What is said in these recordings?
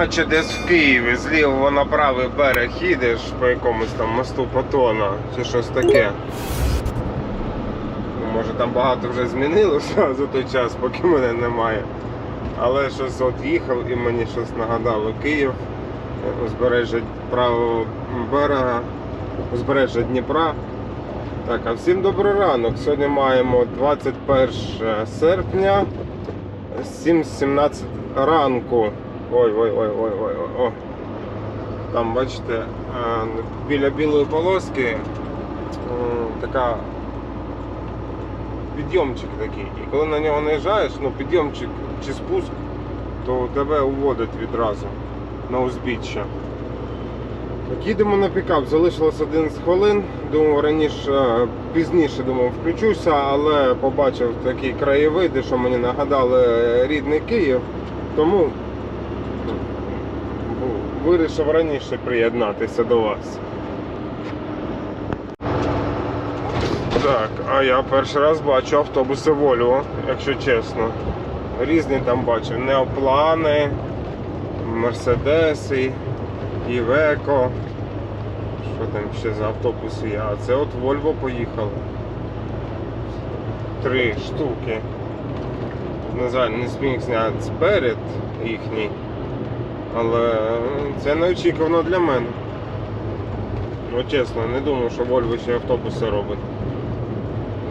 наче десь в Києві, зліво на правий берег їдеш по якомусь там мосту Патона чи щось таке. Ну, Може там багато вже змінилося за той час, поки мене немає. Але щось от їхав і мені щось нагадало Київ, узбережжя правого берега, узбережжя Дніпра. Так, а всім добрий ранок. Сьогодні маємо 21 серпня, 7.17 ранку. Ой, ой, ой, ой, ой, ой, ой. Там, бачите, е, біля білої полоски така підйомчик такий. І коли на нього наїжджаєш, ну підйомчик чи спуск, то тебе уводить відразу на узбіччя. Так, їдемо на пікап, залишилось 11 хвилин. Думав раніше, е, пізніше думав, включуся, але побачив такі краєвиди, що мені нагадали рідний Київ. Тому вирішив раніше приєднатися до вас. Так, а я перший раз бачу автобуси Volvo, якщо чесно. Різні там бачив. Неоплани, Мерседеси, Івеко. Що там ще за автобуси є? А це от Volvo поїхали. Три штуки. На жаль, не зміг зняти сперед їхній. Але це неочікувано для мене. Ну чесно, не думав, що Volvo ще автобуси робить.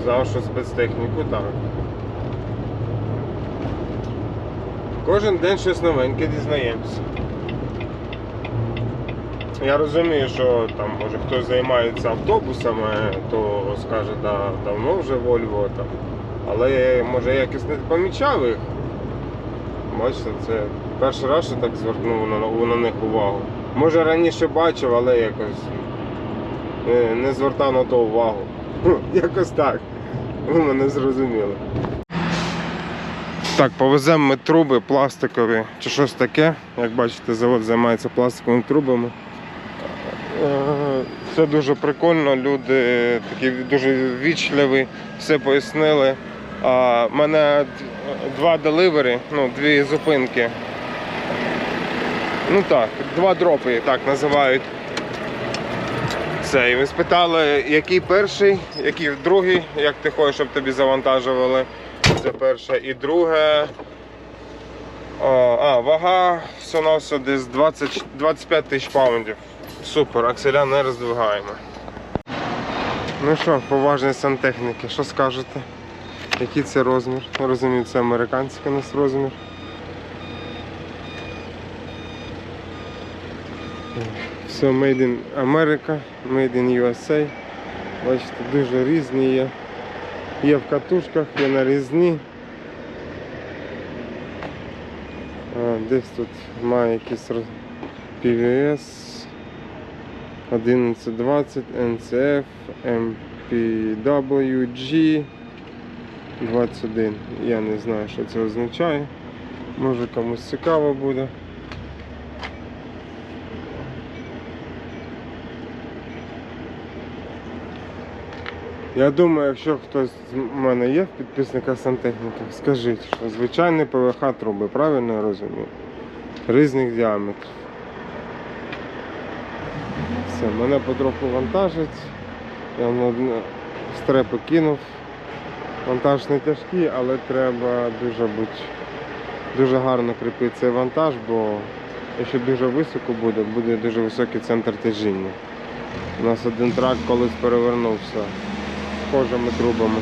Знав, що спецтехніку так. Кожен день щось новеньке дізнаємося. Я розумію, що там може хтось займається автобусами, то скаже, да, давно вже Volvo там. Але може я якось не помічав їх. Бачите, це перший раз що так звернув на, на них увагу. Може раніше бачив, але якось не, не звертав на то увагу. Якось так. Ви мене зрозуміли. Так, повеземо ми труби пластикові чи щось таке. Як бачите, завод займається пластиковими трубами. Це дуже прикольно, люди такі дуже вічливі, все пояснили. В мене два деливери, ну, дві зупинки. Ну так, два дропи так називають. Це, і ви спитали, який перший, який другий, як ти хочеш, щоб тобі завантажували. Це перше. І друге. А, а вага все на десь 20, 25 тисяч паундів. Супер, акселя не роздвигаємо. Ну що, поважні сантехніки, що скажете? Який це розмір? Розумію, це американський у нас розмір. Все made in America, made in USA. Бачите, дуже різні є. Є в катушках, є нарізні. А, десь тут має роз- PVS 1120, NCF, MPWG 21. Я не знаю, що це означає. Може комусь цікаво буде. Я думаю, якщо хтось з мене є в підписниках сантехніків, скажіть, що звичайні ПВХ труби, правильно я розумію? Різних діаметрів. Все, мене потроху вантажить. Я на стрепи кинув. Вантаж не тяжкий, але треба дуже бути дуже гарно кріпити цей вантаж, бо якщо дуже високо буде, буде дуже високий центр тяжіння. У нас один трак колись перевернувся схожими трубами.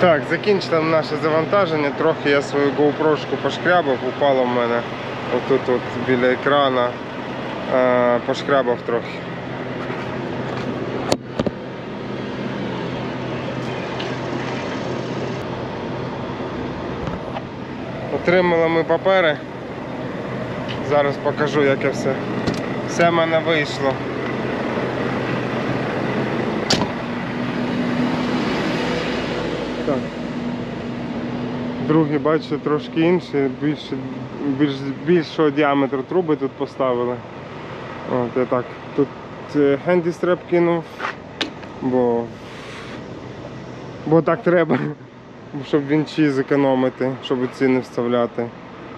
Так, закінчили наше завантаження. Трохи я свою GoPro пошкрябав, упало в мене отут от біля екрана. Е, пошкрябав трохи. Отримали ми папери. Зараз покажу, як я все. Все в мене вийшло. Другий, бачите, трошки інший, більше, більш, більшого діаметру труби тут поставили. От, я так. Тут е, хендістреп кинув, бо, бо так треба, щоб вінчі зекономити, щоб ці не вставляти.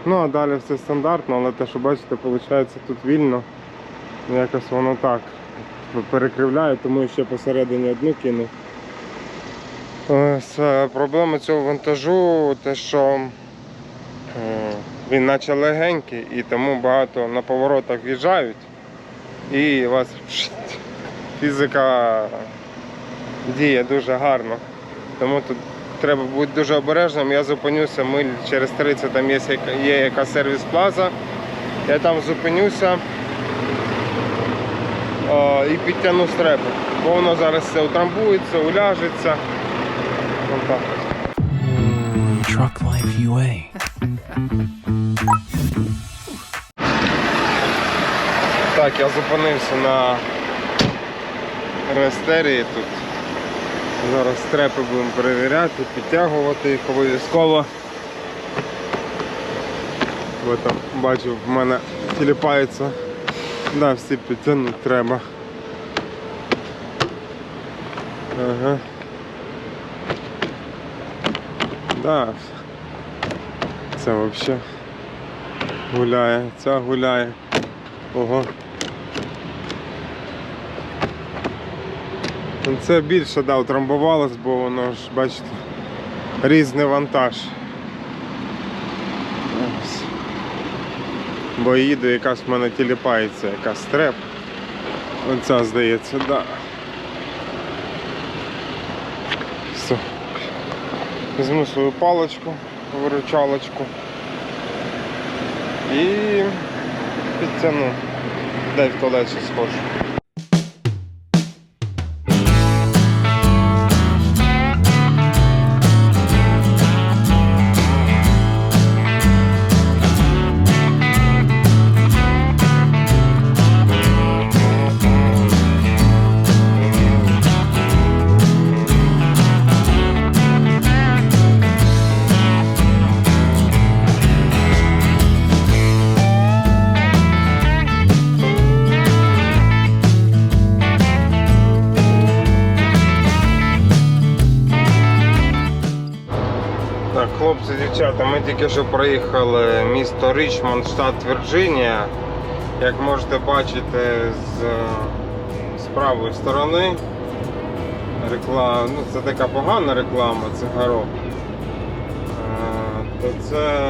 Ну а далі все стандартно, але те, що бачите, виходить тут вільно. Якось воно так перекривляє, тому ще посередині одну кинув. Ось, е, проблема цього вантажу, те, що е, він наче легенький і тому багато на поворотах в'їжджають і вас фізика діє дуже гарно. Тому тут треба бути дуже обережним. Я зупинюся миль через 30, там є, є яка сервіс-плаза. Я там зупинюся і підтягну стрепу. Бо воно зараз все утрамбується, уляжеться. Truck Life UA. Так, я зупинився на рестерії тут. Зараз стрепи будемо перевіряти, підтягувати їх обов'язково. Бо там бачу, в мене тіліпається. Да, всі підтягнути треба. Ага. Да. Це взагалі гуляє, ця гуляє. Ого. Ну, Це більше да, утрамбувалось, бо воно ж, бачите, різний вантаж. Бо їду, якась в мене тіліпається, якась стреп. Оця здається, да. Все. Візьму свою паличку, виручалочку. І підтягну. Дай в туалет схожу. Дівчата, ми тільки що проїхали місто Річмонд, штат Вірджинія. Як можете бачити з, з правої сторони реклама, ну це така погана реклама цигарок. Е, То це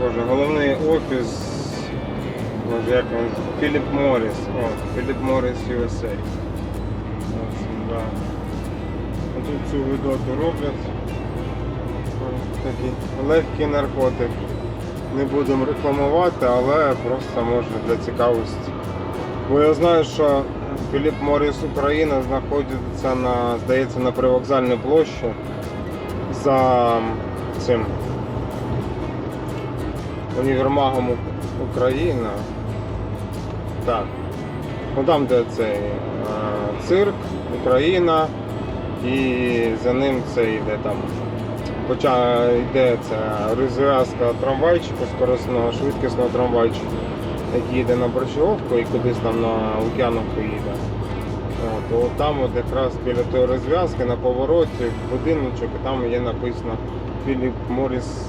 Боже, головний офіс Боже, як він, Філіп Морріс. О, Філіп Морріс USA. Тут цю видоту роблять. Такий легкий наркотик. Не будемо рекламувати, але просто може для цікавості. Бо я знаю, що Філіп Моріс Україна знаходиться на, здається, на привокзальній площі за цим універмагом Україна. Так. Ну там, де цей е, цирк, Україна, і за ним це йде там. Хоча йде ця розв'язка трамвайчику, скоростного швидкісного трамвайчику, який їде на Борщовку і кудись там на Лук'яновку їде. От, то там от якраз біля тої розв'язки на повороті будиночок, і там є написано Філіп Моріс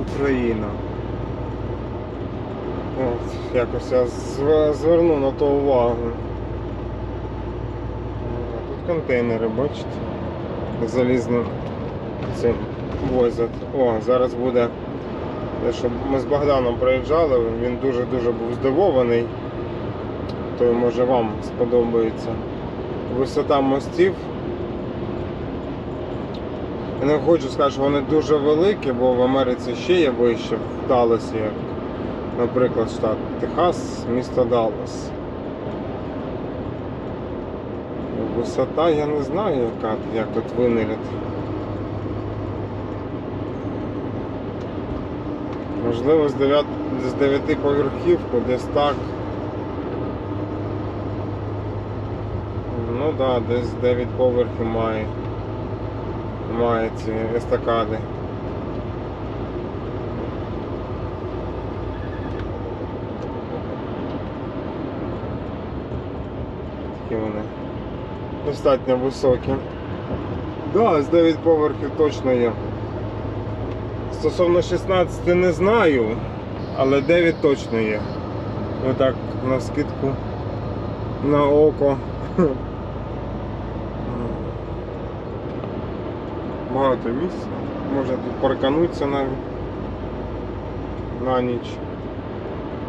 Україна. От, якось я зв- зверну на то увагу. Тут контейнери, бачите? Залізним цим возять. О, зараз буде. те, що Ми з Богданом проїжджали, він дуже-дуже був здивований. То може вам сподобається. Висота мостів. Я не хочу сказати, що вони дуже великі, бо в Америці ще є вище в Далласі, як, наприклад, штат Техас, місто Даллас. Висота я не знаю, яка, як тут виміряти. Можливо, з 9, з 9 поверхівку, десь так. Ну так, да, десь 9 поверхів має. Має ці естакади. Такі вони достатньо високі. Так, да, з 9 поверхів точно є. Стосовно 16 не знаю, але 9 точно є. Отак на скидку на око. Багато місця. Можна тут парканутися навіть на ніч.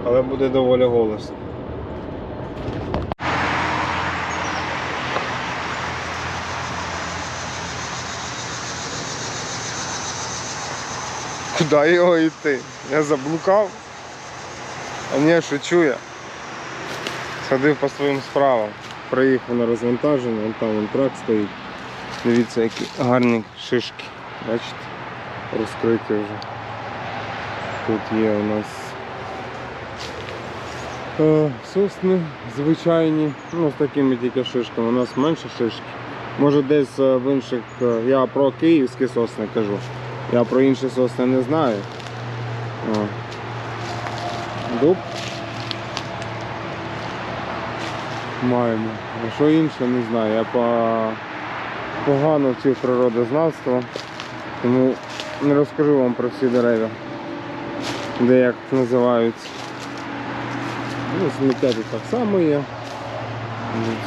Але буде доволі голосно. Куди його йти? Я заблукав. А ні, шучу я. Сходив по своїм справам. Приїхав на розвантаження, вон там вон трак стоїть. Дивіться, які гарні шишки. Бачите? Розкриті вже. Тут є у нас е, сосни звичайні, ну з такими тільки шишками. У нас менше шишки. Може десь е, в інших, е, я про київські сосни кажу. Я про інші сосни не знаю. О. Дуб. Маємо. А що інше, не знаю. Я по... погано вчив природознавство, тому не розкажу вам про всі дерева, де як називаються. Ну, сміття тут так само є.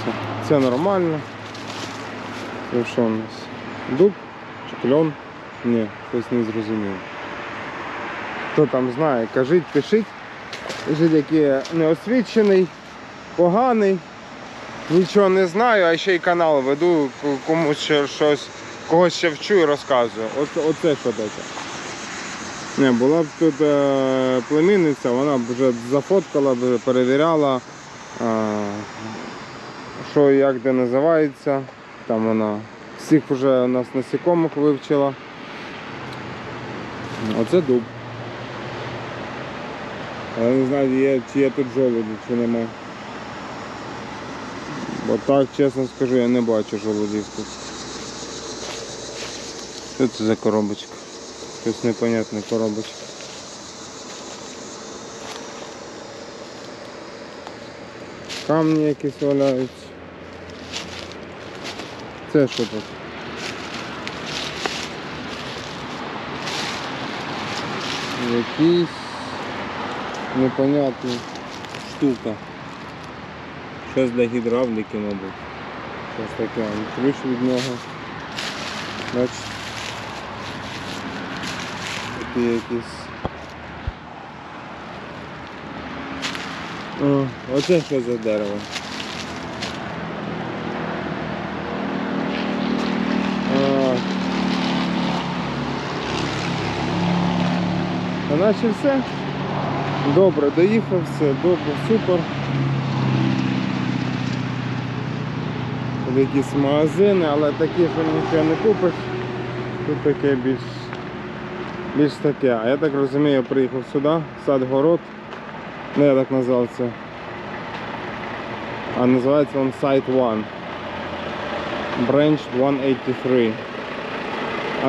Це, це нормально. Це що у нас? Дуб чи кльон? Ні, щось не зрозумів. Хто там знає, кажіть, пишіть. Пишіть, який неосвічений, поганий, нічого не знаю, а ще й канал веду, комусь ще щось, когось ще вчу і розказую. Оце, оце що таке. Не, була б тут е, племінниця, вона б вже зафоткала, б, перевіряла, е, що як де називається. Там вона всіх вже у нас насікомих вивчила. Оце дуб. Але не знаю, є, чи є тут жолуді, чи нема. Бо так, чесно скажу, я не бачу жолудів тут. Що це за коробочка? Щось непонятне коробочка. Камні якісь валяються. Це що тут? Якісь непонятні штука. Щось для гідравліки, мабуть. Щось таке. Ключ від нього. Бачите? Такі якісь. О, оце що за дерево? Наче все. Добре, доїхав, все, добре, супер. Тут якісь магазини, але такі, що нічого не купиш. Тут таке більш, більш таке. А я так розумію, я приїхав сюди, сад город. Ну я так назвав це. А називається він Site 1. Branch 183.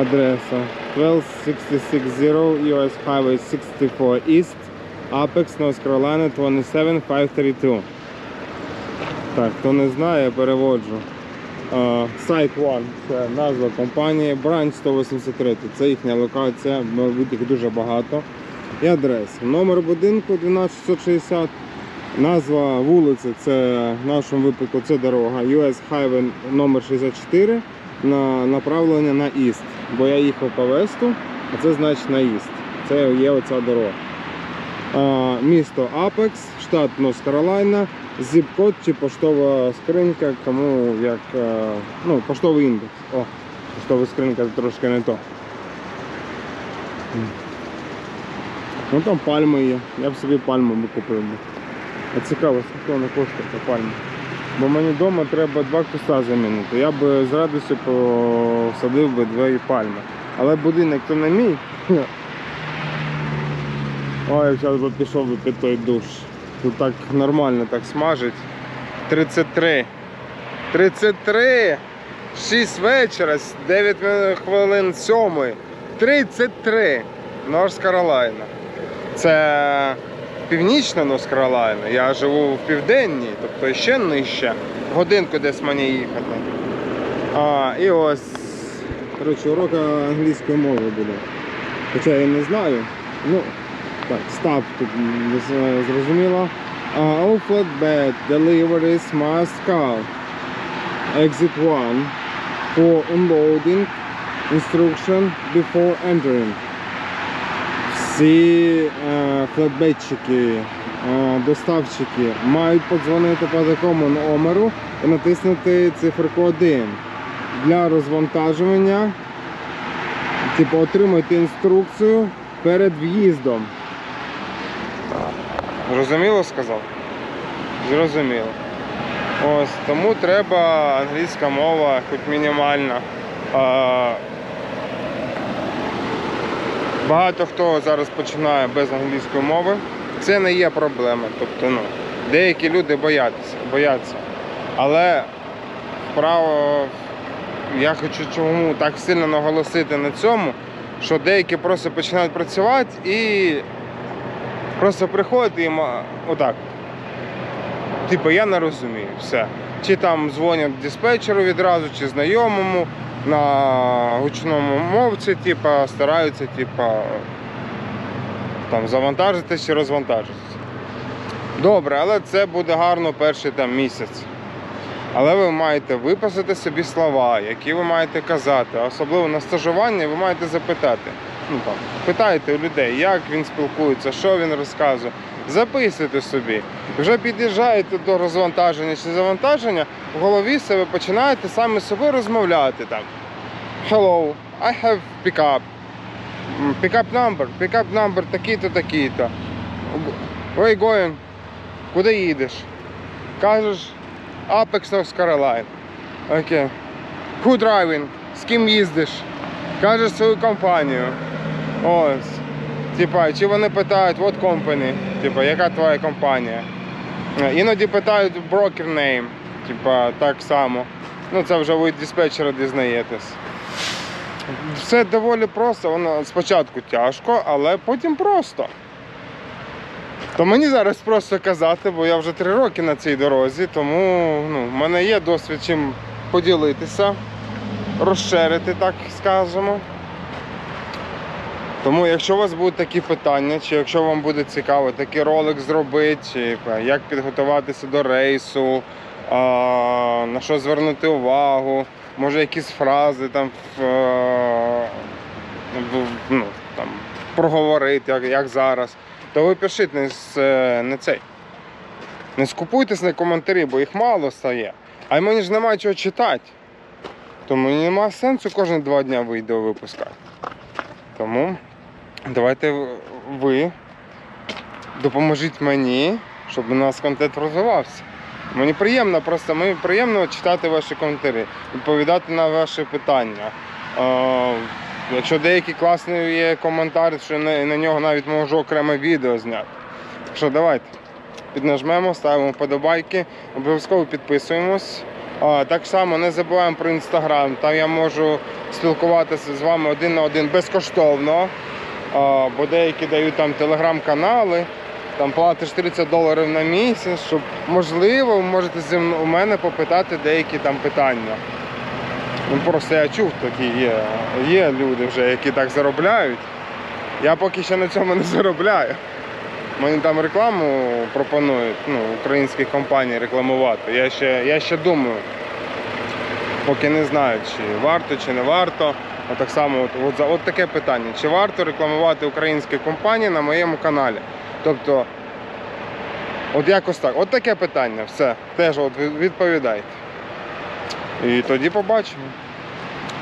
Адреса 12660 US Highway 64 East, Apex, North Carolina 27532. Так, хто не знає, я переводжу. Site One це назва компанії, Branch 183. Це їхня локація, мабуть, їх дуже багато. І адреса. Номер будинку 12660. Назва вулиці це в нашому випадку це дорога. US Highway номер 64 на направлення на Іст. Бо я їхав по весту, а це значить на Іст. Це є оця дорога. Місто Апекс, штат Норth Каролайна, зіп-код чи поштова скринька, кому як. е, Ну, поштовий індекс. О, поштова скринька трошки не то. Ну там пальми є. Я б собі пальму купив. Цікаво, скільки вона коштує та пальма. Бо мені вдома треба два куста замінити. Я б з радістю посадив би дві пальми. Але будинок то не мій. Ой, зараз би пішов би під той душ. Тут так нормально так смажить. 33. 33! 6 вечора, 9 хвилин 7. 33. Норс Каролайна. Це північна Норс Каролайна. Я живу в південній, тобто ще нижче. Годинку десь мені їхати. А, і ось. Коротше, урок англійської мови буде. Хоча я не знаю. Ну, так, став тут зрозуміло. Uh, all flatbed deliveries must call exit 1 for unloading instruction before entering. Всі е, флетбетчики, е, доставщики мають подзвонити по такому номеру і натиснути циферку 1 для розвантажування. Типу отримайте інструкцію перед в'їздом. Зрозуміло сказав? Зрозуміло. Ось, тому треба англійська мова, хоч мінімальна. Багато хто зараз починає без англійської мови. Це не є проблема. Тобто, ну, деякі люди бояться, бояться. Але вправо я хочу чому так сильно наголосити на цьому, що деякі просто починають працювати і просто приходять і отак. Типу, я не розумію, все. Чи там дзвонять диспетчеру відразу, чи знайомому на гучному мовці, типу, стараються, типу, там завантажитись чи розвантажитись. Добре, але це буде гарно перший там місяць. Але ви маєте виписати собі слова, які ви маєте казати. Особливо на стажуванні ви маєте запитати. Ну, там, питайте у людей, як він спілкується, що він розказує. Записуйте собі. Вже під'їжджаєте до розвантаження чи завантаження, в голові себе починаєте самі з собою розмовляти там. Hello, I have pickup. Pickup number, pickup number такий-то, такий-то. Where you going? Куди їдеш? Кажеш, Apex North Carolina. Окей. Who driving? З ким їздиш? Кажеш свою компанію. Ось. Типа, чи вони питають, what company? Типа, яка твоя компанія? Іноді питають broker name. Типа, так само. Ну, це вже ви диспетчера дізнаєтесь. Все доволі просто, воно спочатку тяжко, але потім просто. То мені зараз просто казати, бо я вже три роки на цій дорозі, тому ну, в мене є досвід чим поділитися, розширити, так скажемо. Тому, якщо у вас будуть такі питання, чи якщо вам буде цікаво такий ролик зробити, чи як підготуватися до рейсу, на що звернути увагу, може якісь фрази там, е, ну, там проговорити, як, як зараз, то ви пишіть не, е, не цей. Не скупуйтесь на коментарі, бо їх мало стає. А мені ж немає чого читати. Тому немає сенсу кожні два дні відео випускати. Тому давайте ви допоможіть мені, щоб у нас контент розвивався. Мені приємно, просто мені приємно читати ваші коментарі, відповідати на ваші питання. Е, якщо деякі класні є коментарі, що на, на нього навіть можу окреме відео зняти. Так що давайте піднажмемо, ставимо вподобайки, обов'язково підписуємось. А, так само не забуваємо про інстаграм. Там я можу спілкуватися з вами один на один безкоштовно. А, бо деякі дають там телеграм-канали, там платиш 30 доларів на місяць, щоб можливо ви можете зі у мене попитати деякі там питання. Ну просто я чув, такі є, є люди вже, які так заробляють. Я поки що на цьому не заробляю. Мені там рекламу пропонують, ну, українські компанії рекламувати. Я ще, я ще думаю, поки не знаю, чи варто, чи не варто. А само, от, от, от таке питання: чи варто рекламувати українські компанії на моєму каналі? Тобто, от якось так. От таке питання, все. Теж от відповідайте. І тоді побачимо.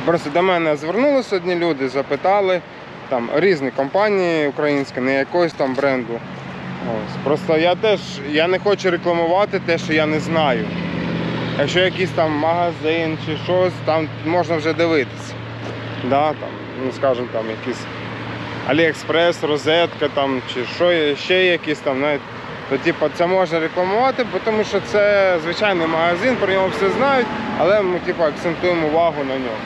Просто до мене звернулися одні люди, запитали. Там різні компанії українські, не якогось там бренду. Ось. Просто я теж я не хочу рекламувати те, що я не знаю. Якщо якийсь там магазин чи щось, там можна вже дивитися. Да, там, ну, скажімо, там якийсь Аліекспрес, розетка там, чи що є- ще якісь там, навіть, то типу, це можна рекламувати, тому що це звичайний магазин, про нього все знають, але ми типу, акцентуємо увагу на нього.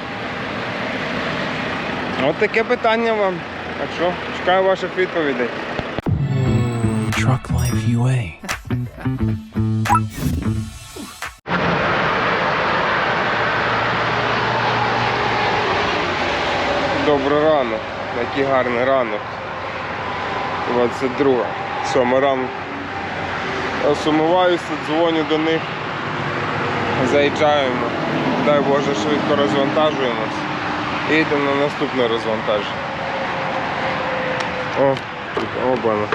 От таке питання вам. Так що чекаю ваших відповідей. Truck Life UA. Добрий ранок. Який гарний ранок. 22. Сьома ранку. Сумуваюся, дзвоню до них. Заїжджаємо. Дай Боже, швидко розвантажуємось. І йдемо на наступне розвантаження. О, обана.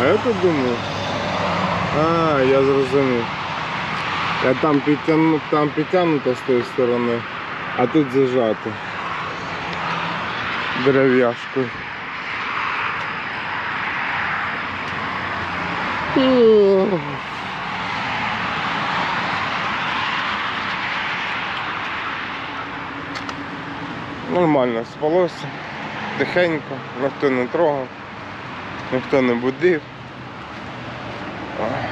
А я тут думаю. А, я зрозумів. Я там підтягну, там підтягнуто з тої сторони, а тут зажато. Дерев'яшкою. Нормально спалося, тихенько, ніхто не трогав, ніхто не будив. Ага.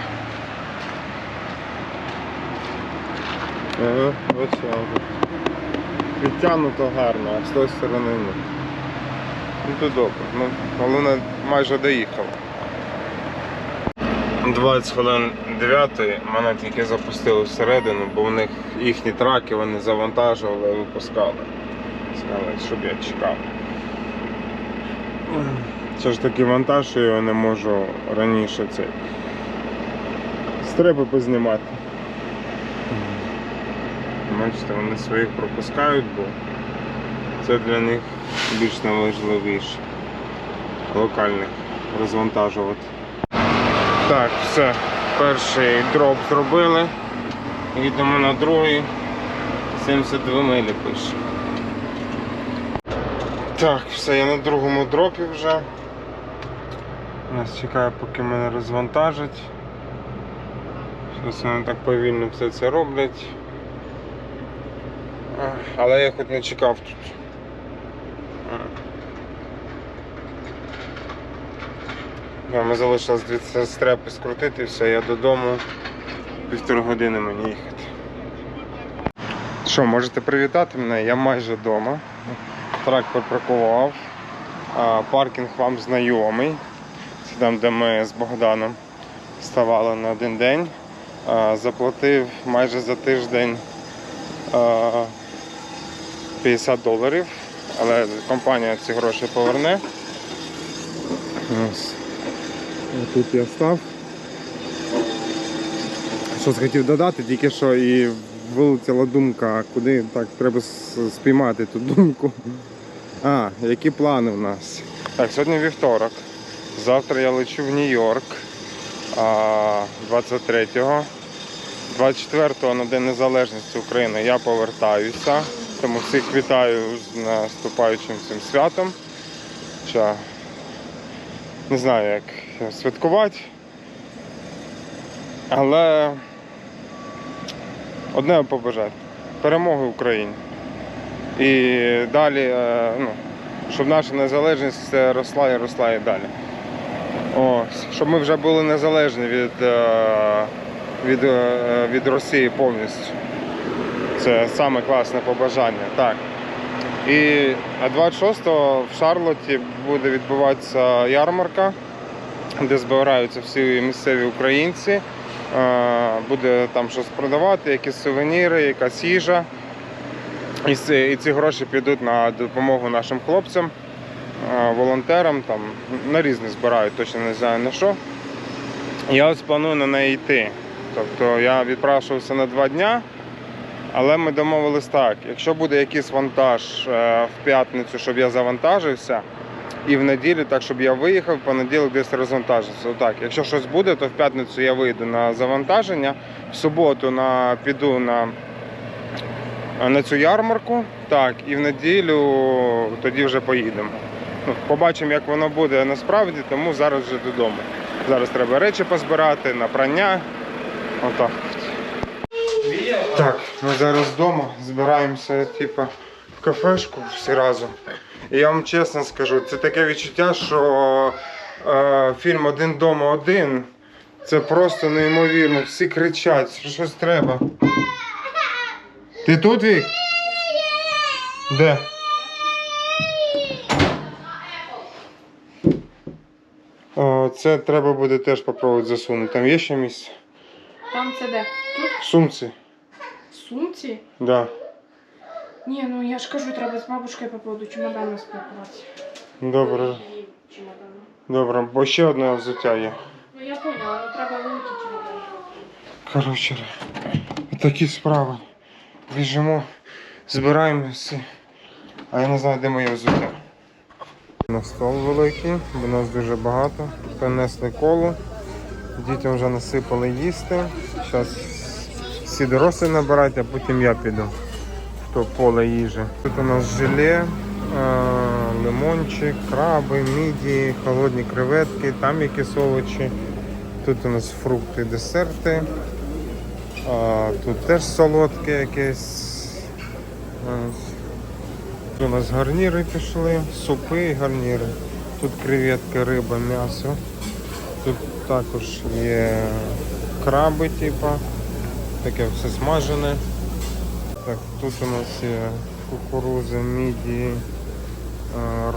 Відтягнуто гарно, а з тої сторони ні. Ну то добре. Ну, головне майже доїхав. 20 хвилин 9 мене тільки запустили всередину, бо в них їхні траки вони завантажували і випускали. Сказали, щоб я чекав. Це ж такий вантаж, що я не можу раніше цей. Треба познімати. Бачите, вони своїх пропускають, бо це для них більш найважливіше. Локальних розвантажувати. Так, все. Перший дроп зробили. Їдемо на другий. 72 милі пише. Так, все, я на другому дропі вже. Нас чекає, поки мене розвантажать. Щось вони так повільно все це роблять. Але я хоч не чекав тут. Да, Ми залишилось дві стрепи скрутити, все, я додому. Півтори години мені їхати. Що, можете привітати мене? Я майже вдома. Трак припаркував. Паркінг вам знайомий. Це там, де ми з Богданом ставали на один день. Заплатив майже за тиждень 50 доларів, але компанія ці гроші поверне. Ось. Тут я став. Щось хотів додати, тільки що і вилетіла думка, куди так треба спіймати ту думку. А, які плани в нас? Так, сьогодні вівторок. Завтра я лечу в Нью-Йорк 23-го. 24-го на День Незалежності України я повертаюся. Тому всіх вітаю з наступаючим цим святом. Що, не знаю, як святкувати. Але одне побажати. Перемоги Україні. І далі, е, ну, щоб наша незалежність е, росла і росла і далі. Ось, щоб ми вже були незалежні від, е, від, від Росії повністю. Це саме класне побажання. Так. І 26-го в Шарлотті буде відбуватися ярмарка, де збираються всі місцеві українці. Е, Буде там щось продавати, якісь сувеніри, якась їжа. І ці, гроші підуть на допомогу нашим хлопцям, е, волонтерам, там, на різне збирають, точно не знаю на що. Я ось планую на неї йти. Тобто я відпрашувався на два дня, але ми домовились так, якщо буде якийсь вантаж е, в п'ятницю, щоб я завантажився, і в неділю, так щоб я виїхав, понеділок десь розвантажився. Отак. Якщо щось буде, то в п'ятницю я вийду на завантаження, в суботу на, піду на, на цю ярмарку, так, і в неділю тоді вже поїдемо. Ну, побачимо, як воно буде насправді, тому зараз вже додому. Зараз треба речі позбирати на прання. Отак. Так, ми зараз вдома збираємося, типу, в кафешку всі разом. І я вам чесно скажу, це таке відчуття, що е, фільм Один дома один. Це просто неймовірно. Всі кричать, що щось треба. Ти тут Вік? Де? О, це треба буде теж попробувати засунути. Там є ще місце? Там це де? Тут В сумці. Сумці. Да. Ні, ну я ж кажу, треба з бабушкою по поводу чемодана спілкуватися. Добре, добре, бо ще одне взуття є. Ну я поняла, але треба великий чемодан. Коротше, такі справи. Біжимо, збираємося. А я не знаю, де моє взуття. На стол великий, бо нас дуже багато. Принесли колу. Дітям вже насипали їсти. Зараз всі дорослі набирають, а потім я піду. В то поле їжі. Тут у нас желе, е, лимончик, краби, міді, холодні креветки, там якісь овочі. Тут у нас фрукти, десерти. Тут теж солодке якесь. Тут у нас гарніри пішли, супи і гарніри. Тут креветки, риба, м'ясо. Тут також є краби, типа, таке все смажене. Так, тут у нас є кукуруза, міді,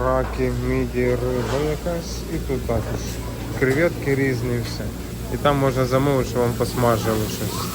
раки, міді, риба якась. І тут також креветки різні все. І там можна замовити, що вам посмажили щось.